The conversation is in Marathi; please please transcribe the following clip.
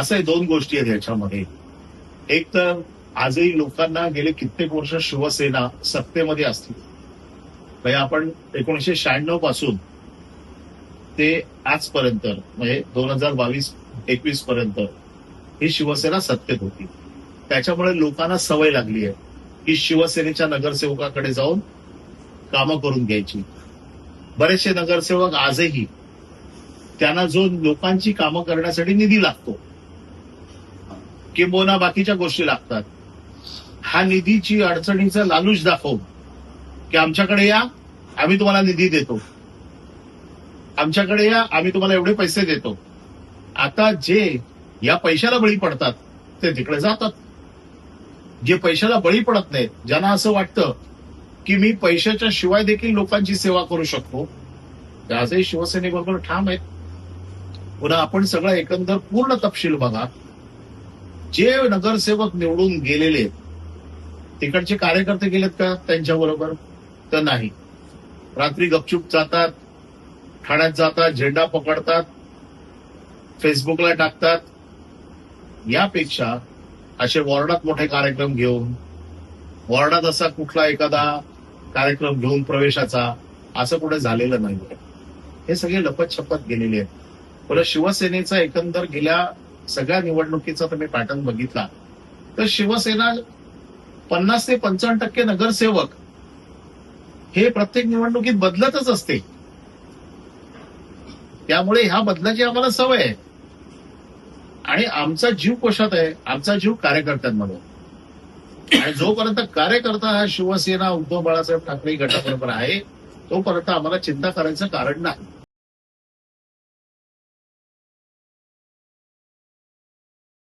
असे दोन गोष्टी आहेत याच्यामध्ये. एक तर आजही लोकांना गेले कित्येक वर्ष शिवसेना सत्तेमध्ये असतील म्हणजे आपण एकोणीशे शहाण्णवपासून ते आजपर्यंत म्हणजे दोन हजार बावीस एकवीस पर्यंत ही शिवसेना सत्तेत होती. त्याच्यामुळे लोकांना सवय लागली आहे की शिवसेनेच्या नगरसेवकाकडे जाऊन कामं करून घ्यायची. बरेचसे नगरसेवक आजही त्यांना जो लोकांची कामं करण्यासाठी निधी लागतो किंबोना बाकीच्या गोष्टी लागतात. हा निधीची अडचणीचा लालूच दाखव. की आमच्याकडे या आम्ही तुम्हाला निधी देतो. आमच्याकडे या आम्ही तुम्हाला एवढे पैसे देतो. आता जे या पैशाला बळी पडतात ते तिकडे जातात. जे पैशाला बळी पडत नाहीत ज्यांना असं वाटतं की मी पैशाच्या शिवाय देखील लोकांची सेवा करू शकतो आजही शिवसेनेबरोबर ठाम आहेत. पुन्हा आपण सगळं एकंदर पूर्ण तपशील बघा. जे नगरसेवक निवडून गेलेले आहेत, तिकडचे कार्यकर्ते गेलेत का त्यांच्या बरोबर? तर नाही. रात्री गपचूप जातात ठाण्यात जातात झेंडा पकडतात फेसबुकला टाकतात. यापेक्षा असे वॉर्डात मोठे कार्यक्रम घेऊन वॉर्डात असा कुठला एखादा कार्यक्रम घेऊन प्रवेशाचा असं कुठे झालेलं नाही हे सगळे लपत छपत गेलेले आहेत. परत शिवसेनेचा एकंदर गेल्या सगळ्या निवडणुकीचा तुम्ही पॅटर्न बघितला. तर शिवसेना पन्नास ते पंचावन्न टक्के नगरसेवक हे प्रत्येक निवडणुकीत बदलतच असते. त्यामुळे ह्या बदलाची आम्हाला सवय आहे. आणि आमचा जीव कशात आहे आमचा जीव कार्यकर्त्यांमध्ये आणि जोपर्यंत कार्यकर्ता हा शिवसेना उद्धव बाळासाहेब ठाकरे गटाबरोबर आहे तोपर्यंत आम्हाला चिंता करायचं कारण नाही.